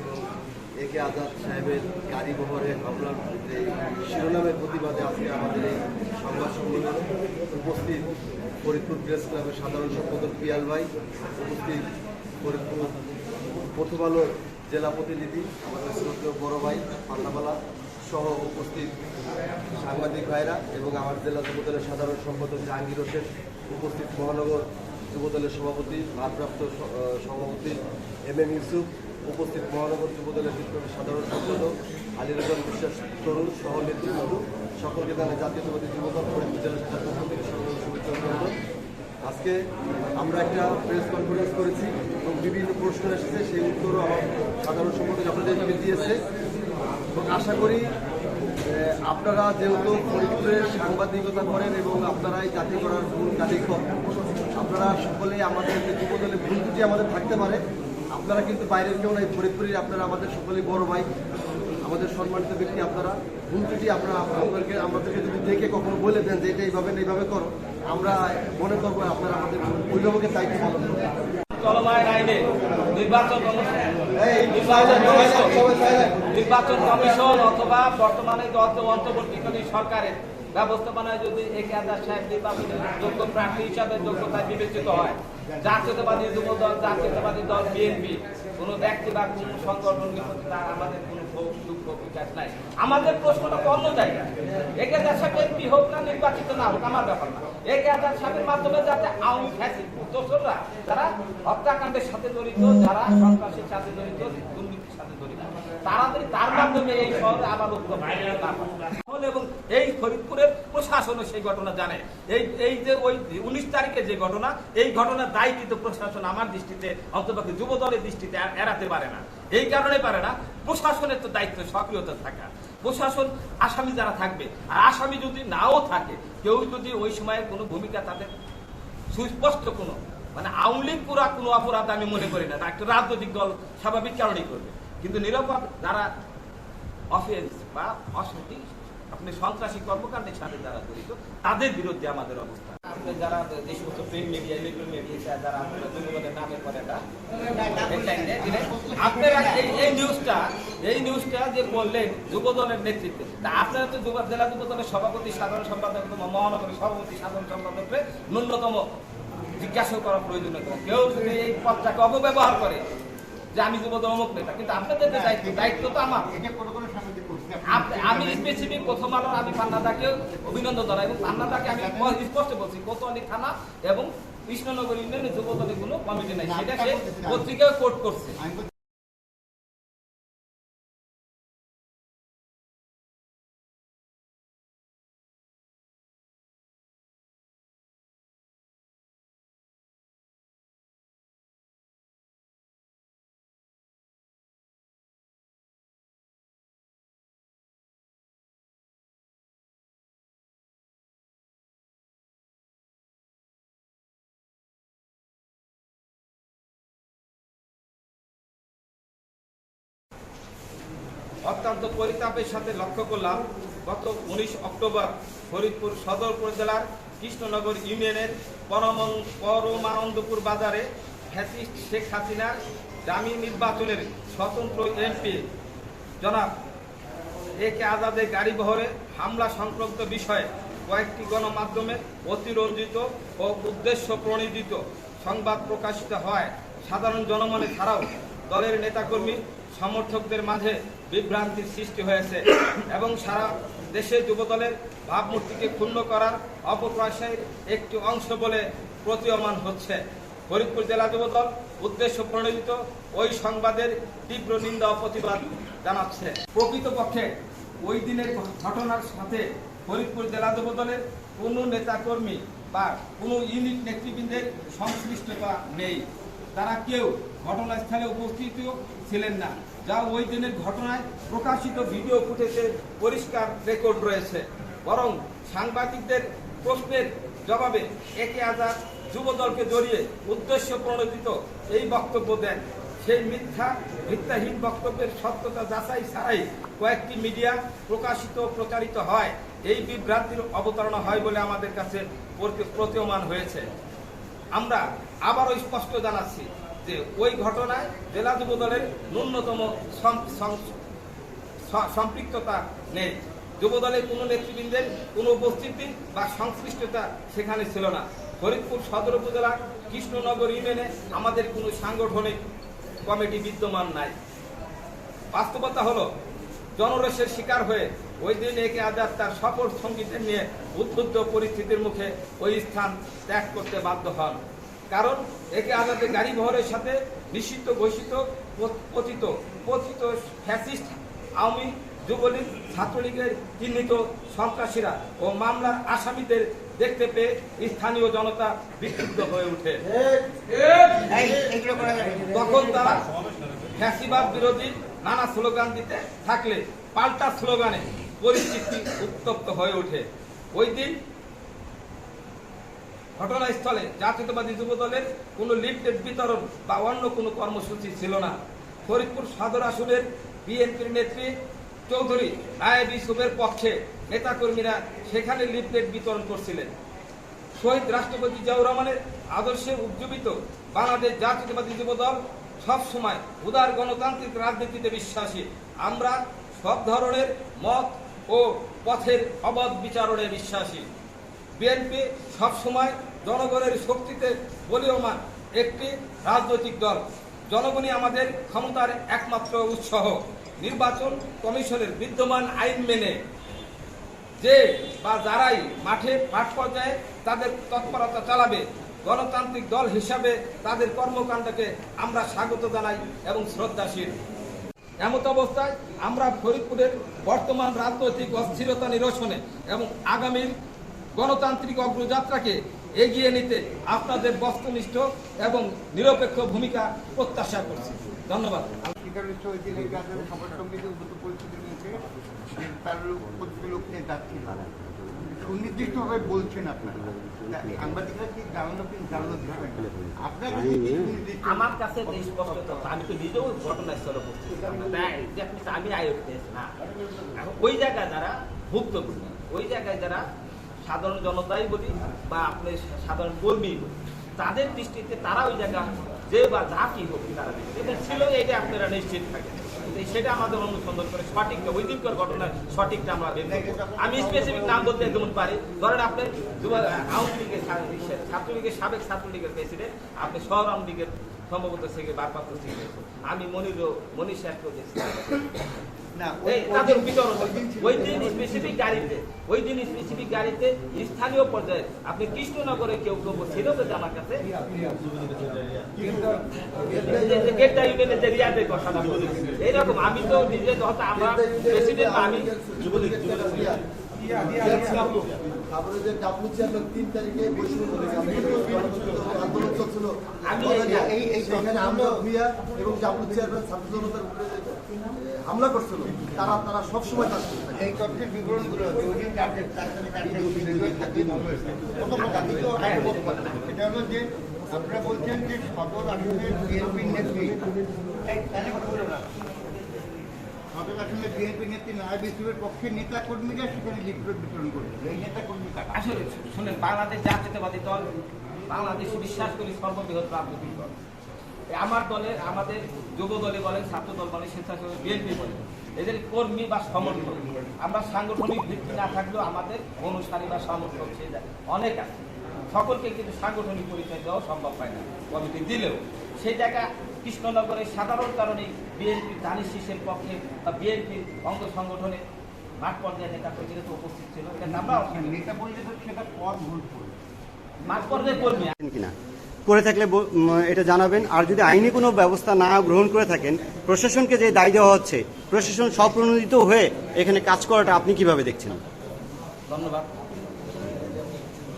এবং আজাদ সাহেবের গাড়ি শিরোনামের প্রতিবাদে আজকে আমাদের এই উপস্থিত সাধারণ ভাই, উপস্থিত ফরিদপুর প্রথম জেলা প্রতিনিধি, আমাদের বড় ভাই পান্নামালা সহ উপস্থিত সাংবাদিক ভাইরা এবং আমার জেলা যুবদলের সাধারণ সম্পাদক জাহাঙ্গীর হোসেন, উপস্থিত মহানগর যুবদলের সভাপতি, ভারপ্রাপ্ত সভাপতি এম এম ইউসুফ, উপস্থিত মহানগর যুবদলের বিপ্লবী সাধারণ সম্পাদক আলী রজন বিশ্বাস তরুণ সহ নেতৃবৃন্দ। সকলকে জানাই জাতীয়তাবাদী যুবদল ফরিদপুর জেলা শাখার পক্ষ আজকে আমরা একটা প্রেস কনফারেন্স করেছি এবং বিভিন্ন প্রশ্ন এসেছে, সেই উত্তরও আমার সাধারণ সম্পাদক আপনাদেরকে দিয়েছে। এবং আশা করি আপনারা যেহেতু ফরিদপুরে সাংবাদিকতা করেন এবং আপনারাই জাতি করার ভুল কারিগর আপনারা সকলেই আমাদের যে যুবদলে ভুল ত্রুটি আমাদের থাকতে পারে। আপনারা কিন্তু বাইরের কেউ নাই ফরিদপুরের আপনারা আমাদের সকলেই বড় ভাই আমাদের সম্মানিত ব্যক্তি আপনারা। ভুল ত্রুটি আপনারা আপনাদেরকে আমাদেরকে যদি দেখে কখনো বলে দেন যে এটা এইভাবে এইভাবে করো আমরা মনে করব আপনারা আমাদের অভিভাবকের দায়িত্ব পালন নির্বাচন কমিশন নির্বাচন কমিশন অথবা বর্তমানে অন্তর্বর্তীকালীন সরকারের ব্যবস্থাপনায় যদি সাহেব নির্বাচনের যোগ্য প্রার্থী হিসাবে যোগ্যতায় বিবেচিত হয়। জাতীয়তাবাদী যুব দল জাতীয়তাবাদী দল, বিএনপি, কোনো ব্যক্তি বা কোনো সংগঠনকে প্রতি তার আমাদের কোনো বিকাশ নাই। আমাদের প্রশ্নটা অন্য জায়গায়। সাহেব এমপি হোক না, নির্বাচিত না হোক, আমার ব্যাপার না। সাহেবের মাধ্যমে যাতে যারা হত্যাকাণ্ডের সাথে জড়িত, যারা সন্ত্রাসের সাথে জড়িত, দুর্নীতির সাথে জড়িত তাড়াতাড়ি তার মাধ্যমে এই শহরে আবার বাইরে না পায়। এবং এই ফরিদপুরের প্রশাসনও সেই ঘটনা জানে। এই এই যে ওই উনিশ তারিখে যে ঘটনা, এই ঘটনা দায় কিন্তু প্রশাসন আমার দৃষ্টিতে অন্তপক্ষে যুব দলের দৃষ্টিতে এড়াতে পারে না। এই কারণে পারে না। প্রশাসনের তো দায়িত্ব সক্রিয়তা থাকা। প্রশাসন আসামি যারা থাকবে, আর আসামি যদি নাও থাকে, কেউ যদি ওই সময়ে কোনো ভূমিকা তাদের সুস্পষ্ট কোনো মানে আওয়ামী লীগ পুরা কোনো অপরাধ আমি মনে করি না একটা রাজনৈতিক দল স্বাভাবিক কারণেই করবে। কিন্তু নিরাপদ যারা অফেন্স বা অসঠিক আপনি সন্ত্রাসী কর্মকাণ্ডের সাথে যারা জড়িত, তাদের বিরুদ্ধে আমাদের অবস্থা। নেতৃত্বে সভাপতি, সাধারণ সভাপতি, সাধারণ ন্যূনতম জিজ্ঞাসা করা প্রয়োজন কেউ যদি এই পদটাকে অপব্যবহার করে যে আমি যুবদল অমুক নেতা কিন্তু আপনাদের দায়িত্ব দায়িত্ব তো আমার। আমি স্পেসিফিক প্রথম আলোর আমি পান্নাদাকে অভিনন্দন জানাই এবং পান্নাদাকে আমি স্পষ্ট বলছি কোতোয়ালি থানা এবং কৃষ্ণনগর ইউনিয়নের যুবদলের কোনো কমিটি নাই। সেটা সে পত্রিকায় কোর্ট করছে। অত্যন্ত পরিতাপের সাথে লক্ষ্য করলাম, গত উনিশ অক্টোবর ফরিদপুর সদর উপজেলার কৃষ্ণনগর ইউনিয়নের পরমন- পরমানন্দপুর বাজারে ফ্যাসিস্ট শেখ হাসিনার দামি নির্বাচনের স্বতন্ত্র এমপি জনাব এ কে আজাদের গাড়ি বহরে হামলা সংক্রান্ত বিষয়ে কয়েকটি গণমাধ্যমে অতিরঞ্জিত ও উদ্দেশ্য প্রণোদিত সংবাদ প্রকাশিত হয়। সাধারণ জনমনে ছাড়াও দলের নেতাকর্মী সমর্থকদের মাঝে বিভ্রান্তির সৃষ্টি হয়েছে এবং সারা দেশে যুবদলের ভাবমূর্তিকে ক্ষুণ্ণ করার অপপ্রয়াসের একটি অংশ বলে প্রতীয়মান হচ্ছে। ফরিদপুর জেলা যুবদল উদ্দেশ্য প্রণোদিত ওই সংবাদের তীব্র নিন্দা ও প্রতিবাদ জানাচ্ছে। প্রকৃতপক্ষে ওই দিনের ঘটনার সাথে ফরিদপুর জেলা যুবদলের কোনো নেতাকর্মী বা কোনো ইউনিট নেতৃবৃন্দের সংশ্লিষ্টতা নেই। তারা কেউ ঘটনাস্থলে উপস্থিত ছিলেন না, যা ওই দিনের ঘটনায় প্রকাশিত ভিডিও ফুটেজে পরিষ্কার রেকর্ড রয়েছে। বরং সাংবাদিকদের প্রশ্নের জবাবে একে আজাদ যুবদলকে জড়িয়ে উদ্দেশ্য প্রণোদিত এই বক্তব্য দেন। সেই মিথ্যা মিথ্যাহীন বক্তব্যের সত্যতা যাচাই ছাড়াই কয়েকটি মিডিয়া প্রকাশিত প্রচারিত হয়। এই বিভ্রান্তির অবতারণা হয় বলে আমাদের কাছে প্রতীয়মান হয়েছে। আমরা আবারও স্পষ্ট জানাচ্ছি যে ওই ঘটনায় জেলা যুব দলের ন্যূনতম সম্পৃক্ততা নেই। যুব দলের কোনো নেতৃবৃন্দের কোনো উপস্থিতি বা সংশ্লিষ্টতা সেখানে ছিল না। ফরিদপুর সদর উপজেলা, কৃষ্ণনগর ইউনিয়নে আমাদের কোনো সাংগঠনিক কমিটি বিদ্যমান নাই। বাস্তবতা হলো জনরসের শিকার হয়ে ওই দিন একে আজাদ তার সফল সঙ্গীতের নিয়ে উদ্বুদ্ধ পরিস্থিতির মুখে ওই স্থান ত্যাগ করতে বাধ্য হন কারণ একে আজাদের গাড়ি বহরের সাথে নিষিদ্ধ ঘোষিত প- পতিত পতিত ফ্যাসিস্ট আওয়ামী যুবলীগ ছাত্রলীগের চিহ্নিত সন্ত্রাসীরা ও মামলার আসামিদের দেখতে পেয়ে স্থানীয় জনতা বিক্ষুব্ধ হয়ে ওঠে তখন তারা ফ্যাসিবাদ বিরোধী নানা স্লোগান দিতে থাকলে পাল্টা স্লোগানে পরিস্থিতি উত্তপ্ত হয়ে ওঠে। ওই দিন ঘটনাস্থলে জাতীয়তাবাদী যুব দলের কোনো লিফলেট বিতরণ বা অন্য কোনো কর্মসূচি ছিল না। ফরিদপুর সদর আসনের বিএনপির নেত্রী চৌধুরী নায়েব ইসুফের পক্ষে নেতাকর্মীরা সেখানে লিফলেট বিতরণ করছিলেন। শহীদ রাষ্ট্রপতি জিয়াউর রহমানের আদর্শে উজ্জীবিত বাংলাদেশ জাতীয়তাবাদী যুব দল সবসময় উদার গণতান্ত্রিক রাজনীতিতে বিশ্বাসী। আমরা সব ধরনের মত ও পথের অবাধ বিচারণে বিশ্বাসী। বিএনপি সবসময় জনগণের শক্তিতে বলীয়মান একটি রাজনৈতিক দল। জনগণই আমাদের ক্ষমতার একমাত্র উৎসাহ নির্বাচন কমিশনের বিদ্যমান আইন মেনে যে বা যারাই মাঠে মাঠ পর্যায়ে তাদের তৎপরতা চালাবে গণতান্ত্রিক দল হিসাবে তাদের কর্মকাণ্ডকে আমরা স্বাগত জানাই এবং শ্রদ্ধাশীল। এমত অবস্থায় আমরা ফরিদপুরের বর্তমান রাজনৈতিক অস্থিরতা নিরসনে এবং আগামীর গণতান্ত্রিক অগ্রযাত্রাকে এগিয়ে নিতে আপনাদের বস্তুনিষ্ঠ এবং নিরপেক্ষ ভূমিকা প্রত্যাশা করছি। ধন্যবাদ। তার প্রতিটি লোক নিয়ে যাচ্ছিল সুনির্দিষ্টভাবে বলছেন আপনারা। সাংবাদিকরা কি জানানো আপনার আমার কাছে স্পষ্ট আমি তো নিজেও ঘটনাস্থলে উপস্থিত। আমি না? ওই জায়গায় যারা ভুক্তভোগী ওই জায়গায় যারা সাধারণ জনতাই বলি বা আপনি সাধারণ কর্মী বলি তাদের দৃষ্টিতে তারা ওই জায়গা যে বা যা কি হোক তারা এটা ছিল এটা আপনারা নিশ্চিত থাকেন। সেটা আমাদের অনুসন্ধান করে সঠিকটা ওই দিনকার ঘটনার সঠিকটা আমরা আমি স্পেসিফিক নাম বলতে যেমন পারি, ধরেন আপনি আওয়ামী লীগের ছাত্রলীগের সাবেক ছাত্রলীগের প্রেসিডেন্ট আপনি শহর আওয়ামী লীগের সম্ভবত থেকে বারপাত্র ছিলেন আমি মনির এই ওই- তাদের বিতরণ ওই দিন ছিল ওই দিন স্পেসিফিক গাড়িতে ওই দিন স্পেসিফিক গাড়িতে স্থানীয় পর্যায়ে আপনি কৃষ্ণনগরে কেউ কেউ ছিল তো আমার কাছে? গেটটা ইউনিয়নের যে রিয়াদের কথাটা বলেছি। এইরকম আমি তো নিজে আমরা প্রেসিডেন্ট আমি তারপরে যে ডাব্লু চেয়ারম্যান তিন তারিখে আন্দোলন চলছিল আমি এই- এই- এই- সেখানে আমরা ভুইয়া এবং ডাব্লু চেয়ারম্যান ছাত্র জনতার উপরে হামলা করছিল তারা তারা সবসময় এই তথ্যের বিবরণগুলো যে ওই দিন চারটে চারটে চারটে ভিডিও থাকতে ভালো হয়েছে প্রথমত দ্বিতীয় একটা বক্তব্য। সেটা হলো যে আপনারা বলছেন যে সদর আসনের বিএনপি নেত্রী এই, তাহলে কথা বলো না। নেত্রী পক্ষে নেতা বিতরণ করেছিল এই নেতা আসলে শুনেন, বাংলাদেশ দল, বাংলাদেশ বিশ্বাস করি আমার দলের আমাদের যুব দলে বলেন, ছাত্র দল বলেন বিএনপি বলেন, এদের কর্মী বা সমর্থক। আমরা সাংগঠনিক ভিত্তি না থাকলেও আমাদের অনুসারী বা সমর্থক সে অনেক আছে। সকলকে কিন্তু সাংগঠনিক পরিচয় দেওয়া সম্ভব হয় না। কমিটি দিলেও। সেই জায়গা কৃষ্ণনগরের সাধারণ কারণে বিএনপির দানিশ শীষের পক্ষে বা বিএনপির অঙ্গ সংগঠনে মাঠ পর্যায়ে নেতা কর্মীরা তো উপস্থিত ছিল। নেতা বললে তো সেটা পদ ভুল করবে। মাঠ পর্যায়ে কর্মী কিনা? করে থাকলে এটা জানাবেন। আর যদি আইনি কোনো ব্যবস্থা না গ্রহণ করে থাকেন প্রশাসনকে যে দায় দেওয়া হচ্ছে প্রশাসন স্বপ্রণোদিত হয়ে এখানে কাজ করাটা আপনি কীভাবে দেখছেন? ধন্যবাদ।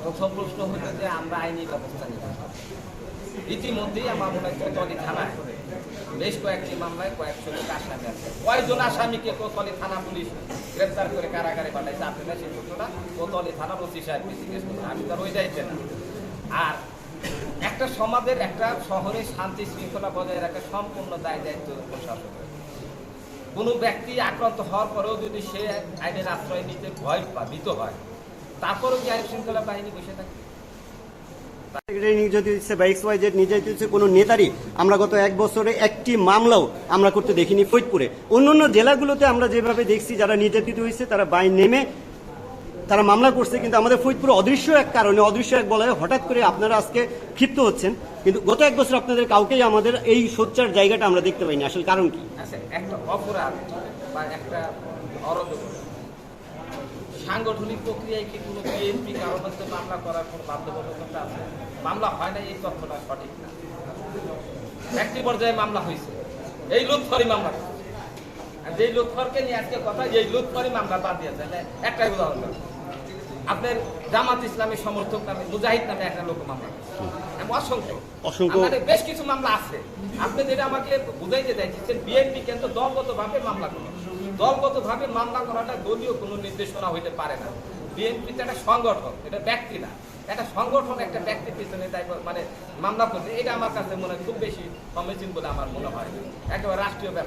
প্রথম প্রশ্ন হচ্ছে যে আমরা আইনি ব্যবস্থা নিতে। ইতিমধ্যেই আমার মনে হয় কোতোয়ালি থানায়। বেশ কয়েকটি মামলায় কয়েকশো লোক আসামি আছে। কয়েকজন আসামিকে কোতোয়ালি থানা পুলিশ গ্রেপ্তার করে কারাগারে পাঠাইছে আপনারা সেই সূত্রটা কোতোয়ালি থানা ওসি সাহেব জিজ্ঞেস করবেন আমি তার ওই দায়িত্বে না। আর একটা সমাজের, একটা শহরে শান্তি শৃঙ্খলা বজায় রাখা সম্পূর্ণ দায় দায়িত্ব প্রশাসনের কোনো ব্যক্তি আক্রান্ত হওয়ার পরেও যদি সে আইনের আশ্রয় নিতে ভয় বা ভীত হয়, তারপরেও কি আইন শৃঙ্খলা বাহিনী বসে থাকে নিয়োজিত হচ্ছে কোনো নেতারই আমরা গত এক বছরে একটি মামলাও আমরা করতে দেখিনি ফরিদপুরে। অন্যান্য জেলাগুলোতে আমরা যেভাবে দেখছি যারা নির্যাতিত হয়েছে, তারা বাই নেমে তারা মামলা করছে, কিন্তু আমাদের ফরিদপুরে অদৃশ্য এক কারণে, অদৃশ্য এক বলয়ে হঠাৎ করে আপনারা আজকে ক্ষিপ্ত হচ্ছেন। কিন্তু গত এক বছর আপনাদের কাউকেই আমাদের এই সোচ্চার জায়গাটা আমরা দেখতে পাইনি। আসলে কারণ কি? আচ্ছা একটা অপরাধ সাংগঠনিক প্রক্রিয়ায় কি কোনো বিএনপি কারও মধ্যে মামলা করার কোনো বাধ্যবাধকতা আছে? মামলা হয় না এই তথ্যটা সঠিক না। ব্যক্তি পর্যায়ে মামলা হয়েছে। এই লুৎফরি মামলা। আর যেই লুৎফরকে নিয়ে আজকে কথা এই লুৎফরি মামলা বাদ দিয়েছে একটাই উদাহরণ। আপনার জামাত ইসলামী সমর্থক নামে মুজাহিদ নামে একটা লোক মামলা। অসংখ্য। অসংখ্য- বেশ কিছু মামলা আছে। আপনি যেটা আমাকে বুঝাইতে চাইছেন বিএনপি কিন্তু দলগত ভাবে মামলা করে দলগত ভাবে মামলা করাটা দলীয় কোনো নির্দেশনা হইতে পারে না। বিএনপি তো একটা সংগঠন, এটা ব্যক্তি না। একটা সংগঠন একটা ব্যক্তির পিছনে তাই মানে মামলা করছে, এটা আমার কাছে মনে হয় খুব বেশি সমীচীন বলে আমার মনে হয়। একেবারে রাষ্ট্রীয় ব্যাপার।